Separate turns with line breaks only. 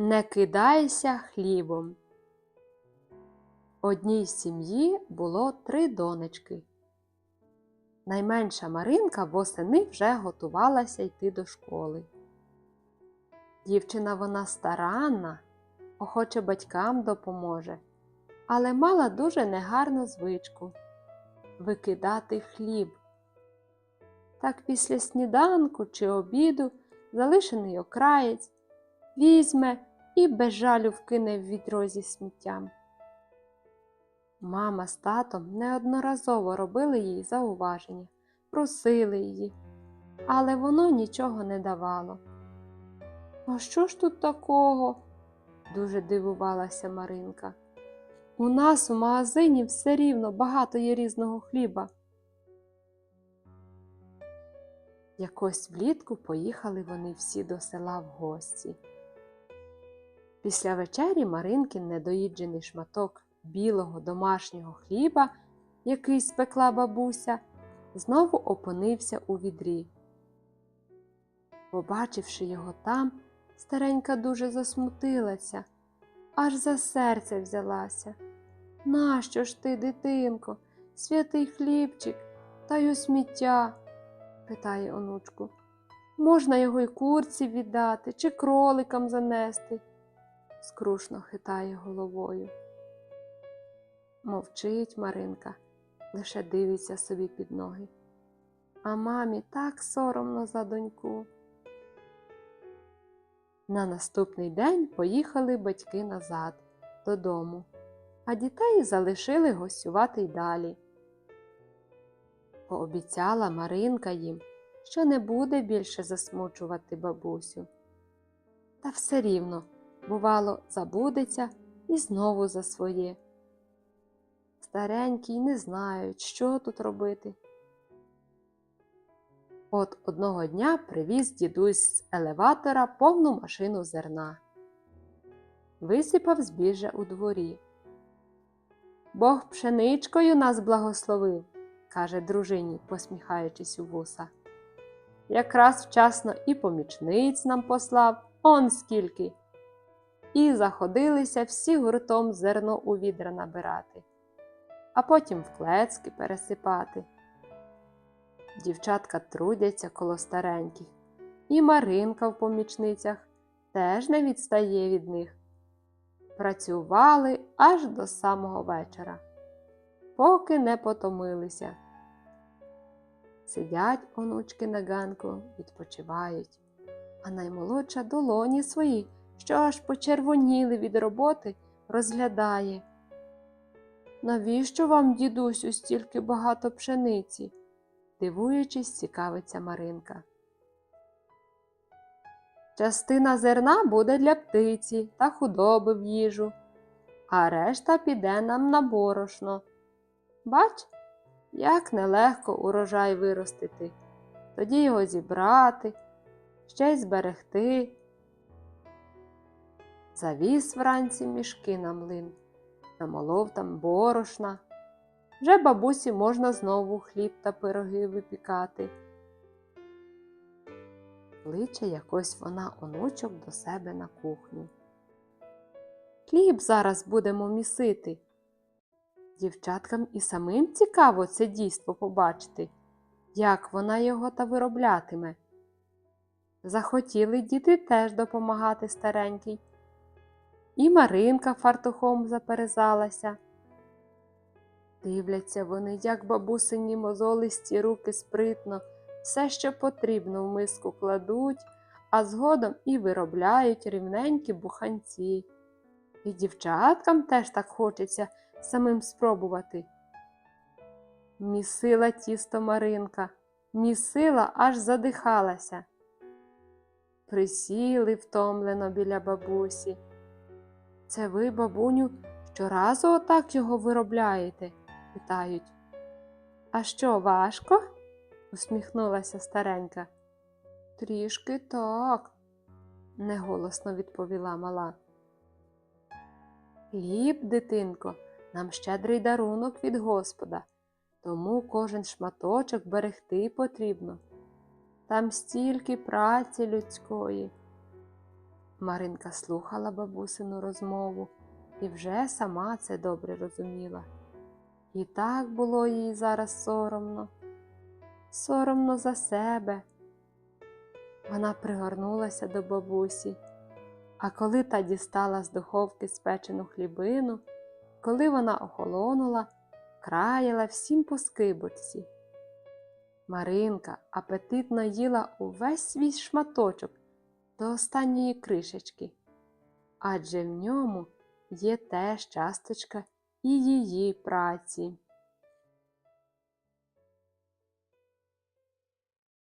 Не кидайся хлібом. Одній сім'ї було три донечки. Найменша Маринка восени вже готувалася йти до школи. Дівчина вона старанна, охоче батькам допоможе, але мала дуже негарну звичку викидати хліб. Так після сніданку чи обіду залишений окраєць візьме і без жалю вкине в відро зі сміттям. Мама з татом неодноразово робили їй зауваження, просили її, але воно нічого не давало. А що ж тут такого? дуже дивувалася Маринка. У нас у магазині все рівно багато є різного хліба. Якось влітку поїхали вони всі до села в гості. Після вечері Маринкин недоїджений шматок білого домашнього хліба, який спекла бабуся, знову опинився у відрі. Побачивши його там, старенька дуже засмутилася, аж за серце взялася. Нащо ж ти, дитинко, святий хлібчик та й у сміття? питає онучку. Можна його й курці віддати чи кроликам занести? Скрушно хитає головою. Мовчить Маринка, лише дивиться собі під ноги. А мамі так соромно за доньку. На наступний день поїхали батьки назад додому, а дітей залишили гостювати й далі. Пообіцяла Маринка їм, що не буде більше засмучувати бабусю. Та все рівно, бувало, забудеться і знову за своє. Старенькі не знають, що тут робити. От одного дня привіз дідусь з елеватора повну машину зерна. Висипав збіжжя у дворі. Бог пшеничкою нас благословив, каже дружині, посміхаючись у вуса. Якраз вчасно і помічниць нам послав, он скільки. І заходилися всі гуртом зерно у відра набирати, а потім в клецки пересипати. Дівчатка трудяться коло стареньких, і Маринка в помічницях теж не відстає від них. Працювали аж до самого вечора, поки не потомилися. Сидять онучки на ганку, відпочивають, а наймолодша долоні свої, що аж почервоніли від роботи, розглядає. Навіщо вам, дідусю, стільки багато пшениці? дивуючись, цікавиться Маринка. Частина зерна буде для птиці та худоби в їжу, а решта піде нам на борошно. Бач, як нелегко урожай виростити, тоді його зібрати, ще й зберегти. Завіз вранці мішки на млин, намолов там борошна. Вже бабусі можна знову хліб та пироги випікати. Кличе якось вона онучок до себе на кухню. Хліб зараз будемо місити. Дівчаткам і самим цікаво це дійство побачити, як вона його та вироблятиме. Захотіли діти теж допомагати старенькій. І Маринка фартухом заперезалася. Дивляться вони, як бабусині мозолисті руки спритно, все, що потрібно в миску кладуть, а згодом і виробляють рівненькі буханці. І дівчаткам теж так хочеться самим спробувати. Місила тісто Маринка, місила, аж задихалася. Присіли втомлено біля бабусі. Це ви, бабуню, щоразу отак його виробляєте? питають. А що, важко? усміхнулася старенька. Трішки так, неголосно відповіла мала. Хліб, дитинко, нам щедрий дарунок від Господа, тому кожен шматочок берегти потрібно. Там стільки праці людської. Маринка слухала бабусину розмову і вже сама це добре розуміла. І так було їй зараз соромно, соромно за себе. Вона пригорнулася до бабусі, а коли та дістала з духовки спечену хлібину, коли вона охолонула, краяла всім по скибочці. Маринка апетитно їла увесь свій шматочок до останньої кришечки, адже в ньому є теж часточка і її праці.